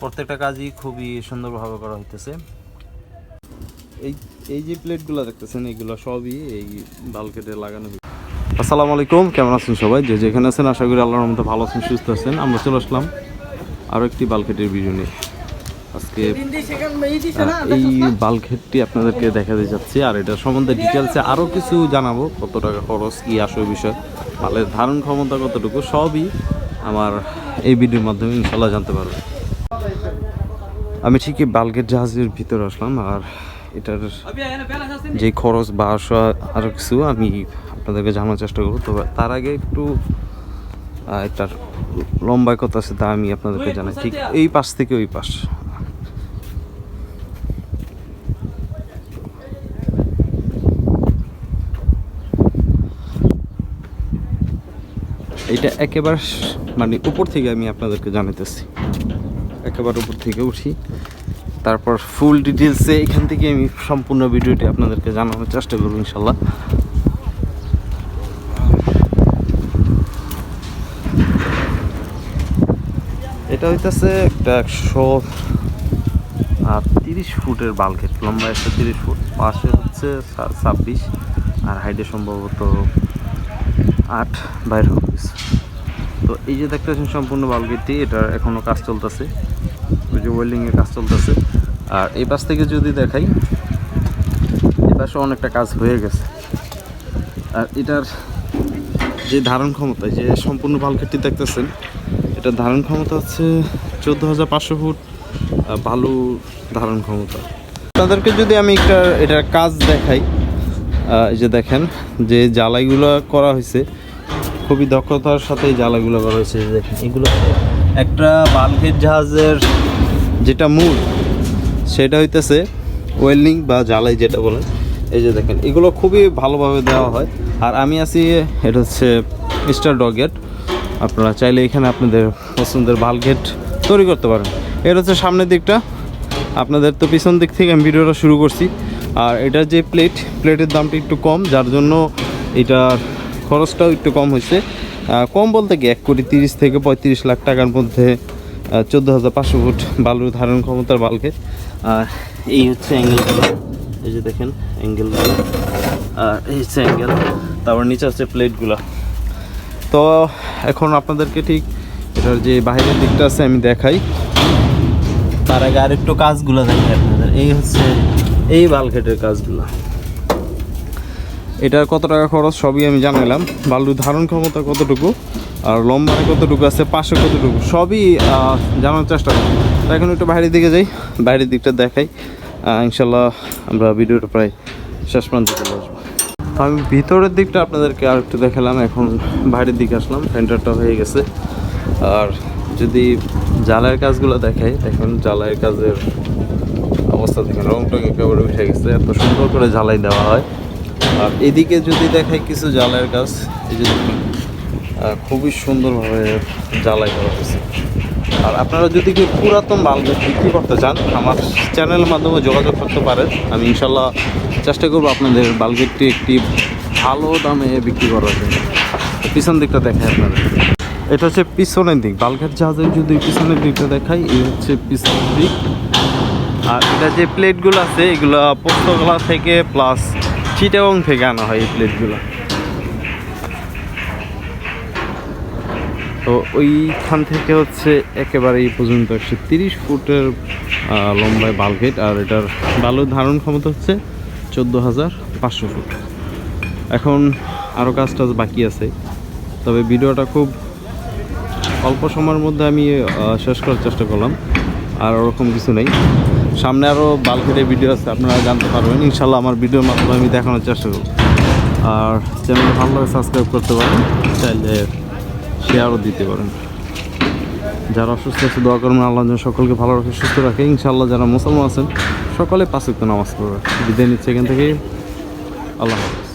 প্রত্যেকটা কাজই খুবই সুন্দরভাবে করা হইতেছে। এই এই যে প্লেটগুলো দেখতেছেন, এগুলো সবই এই বালকেটে লাগানো আসসালামু আলাইকুম, কেমন আছেন সবাই? যে যেখানে আছেন, আশা করি আল্লাহর মধ্যে ভালো আছেন, সুস্থ আছেন। আমরা চলে আসলাম আরও একটি বালকেটের ভিডিও নিয়ে। আজকে এই বালঘেটটি আপনাদেরকে দেখাতে যাচ্ছি, আর এটা সম্বন্ধে ডিটেলসে আরও কিছু জানাব, কত টাকা খরচ, কি আসল বিষয়, মালের ধারণ ক্ষমতা কতটুকু, সবই আমার এই ভিডিওর মাধ্যমে ইনশাল্লাহ জানতে পারবেন। আমি ঠিকই বালগেট জাহাজের ভিতরে আসলাম আর এটার যে খরচ বা আসা আরও কিছু আমি আপনাদেরকে জানার চেষ্টা করব। তো তার আগে একটু এটার লম্বায় কত আছে তা আমি আপনাদেরকে জানাই। ঠিক এই পাশ থেকে ওই পাশ। এটা একেবারে মানে উপর থেকে আমি আপনাদেরকে জানাইতেছি। একেবারে উপর থেকে উঠি। তারপর ফুল ডিটেলসে এখান থেকে আমি সম্পূর্ণ ভিডিওটি আপনাদেরকে জানানোর চেষ্টা করব ইনশাল্লাহ এটা হইতেছে একটা একশো আর তিরিশ ফুটের বালকেট লম্বা একশো তিরিশ ফুট। পাশে হচ্ছে ছাব্বিশ আর হাইটে সম্ভবত আট বাইরে হবে। তো এই যে দেখতেছেন সম্পূর্ণ বালগেটটি এটার এখনও কাজ চলতেছে। ওই যে ওয়েল্ডিং এর কাজ চলতেছে। আর এই পাশ থেকে যদি দেখাই, এই পাশে অনেকটা কাজ হয়ে গেছে। আর এটার যে ধারণ ক্ষমতা যে সম্পূর্ণ বালগেটটি দেখতেছেন, এটার ধারণ ক্ষমতা হচ্ছে চোদ্দ হাজার পাঁচশো ফুট বালু ধারণ ক্ষমতা। আপনাদেরকে যদি আমি একটা, এটার কাজ দেখাই এই যে দেখেন, যে জ্বালাইগুলো করা হয়েছে খুবই দক্ষতার সাথে এই জ্বালাইগুলো করা হয়েছে দেখেন, এগুলো একটা বাল্কের জাহাজের যেটা মূল, সেটা হইতেছে ওয়েল্ডিং বা জ্বালাই যেটা বলেন এই যে দেখেন, এগুলো খুবই ভালোভাবে দেওয়া হয়। আর আমি আছি, এটা হচ্ছে স্টার ডগেট। আপনারা চাইলে এখানে আপনাদের পছন্দের বালগেট তৈরি করতে পারেন। এটা হচ্ছে সামনের দিকটা। আপনাদের তো পিছন দিক থেকে আমি ভিডিওটা শুরু করছি। আর এটার যে প্লেট, প্লেটের দামটা একটু কম, যার জন্য এটার খরচটাও একটু কম হয়েছে। কম বলতে কি, এক কোটি তিরিশ থেকে পঁয়ত্রিশ লাখ টাকার মধ্যে চোদ্দ হাজার পাঁচশো ফুট বালুর ধারণ ক্ষমতার বালকে। আর এই হচ্ছে অ্যাঙ্গেলগুলো এই যে দেখেন অ্যাঙ্গেলগুলো আর এই হচ্ছে অ্যাঙ্গেল তারপর নিচে হচ্ছে প্লেটগুলো তো এখন আপনাদেরকে ঠিক এটার যে বাইরের দিকটা আছে আমি দেখাই। তার আগে আরেকটু কাজগুলো দেখাই আপনাদের। এই হচ্ছে এই বালঘেটের কাজগুলো। এটার কত টাকা খরচ সবই আমি জানালাম বালুর ধারণ ক্ষমতা কতটুকু আর লম্বায় কতটুকু আছে, পাশে কতটুকু, সবই জানার চেষ্টা করি তো এখন একটু বাইরের দিকে যাই, বাইরের দিকটা দেখাই। ইনশাল্লাহ আমরা ভিডিওটা প্রায় শেষ প্রান্তে চলে আসব। আমি ভিতরের দিকটা আপনাদেরকে আর একটু দেখালাম, এখন বাইরের দিকে আসলাম ফেন্টারটা হয়ে গেছে। আর যদি জ্বালাইয়ের কাজগুলো দেখাই দেখুন জ্বালাইয়ের কাজের অবস্থা দেখেন রং টং একেবারে উঠে গেছে, এত সুন্দর করে জ্বালাই দেওয়া হয়। আর এদিকে যদি দেখাই কিছু জ্বালাইয়ের গাছ, এই যে খুবই সুন্দরভাবে জ্বালাই করা হয়েছে। আর আপনারা যদি কেউ পুরাতন বাল্ব বিক্রি করতে চান, আমার চ্যানেলের মাধ্যমে যোগাযোগ করতে পারেন। আমি ইনশাল্লাহ চেষ্টা করব আপনাদের বাল্বেটটি একটি ভালো দামে বিক্রি করার জন্য। পিছন দিকটা দেখায় আপনাদের। এটা হচ্ছে পিছনের দিক। বালঘাট জাহাজের যদি পিছনের দিকটা দেখাই, এই হচ্ছে পিছনের দিক। আর এটা যে প্লেটগুলো আছে, এগুলো পোস্তগোলা থেকে প্লাস চিটাগং থেকে আনা হয় এই প্লেটগুলো। তো ওইখান থেকে হচ্ছে একেবারে এই পর্যন্ত একশো তিরিশ ফুটের লম্বায় বালগেট আর এটার বালুর ধারণ ক্ষমতা হচ্ছে চোদ্দ হাজার পাঁচশো ফুট। এখন আরও কাজ টাজ বাকি আছে। তবে ভিডিওটা খুব অল্প সময়ের মধ্যে আমি শেষ করার চেষ্টা করলাম। আর ওরকম কিছু নেই। সামনে আরও বালকের ভিডিও আছে, আপনারা জানতে পারবেন। ইনশাল্লাহ আমার ভিডিওর মাধ্যমে আমি দেখানোর চেষ্টা করব। আর চ্যানেল ভালো লাগে সাবস্ক্রাইব করতে পারেন, চাইলে শেয়ারও দিতে পারেন। যারা অসুস্থ আছে, দোয়া করবেন, আল্লাহ যেন সকলকে ভালো রাখে, সুস্থ রাখে। ইনশাল্লাহ যারা মুসলমান আছেন, সকলে পাঁচ ওয়াক্ত নামাজ পড়বে। বিদায় নিচ্ছে এখান থেকে। আল্লাহ হাফেজ।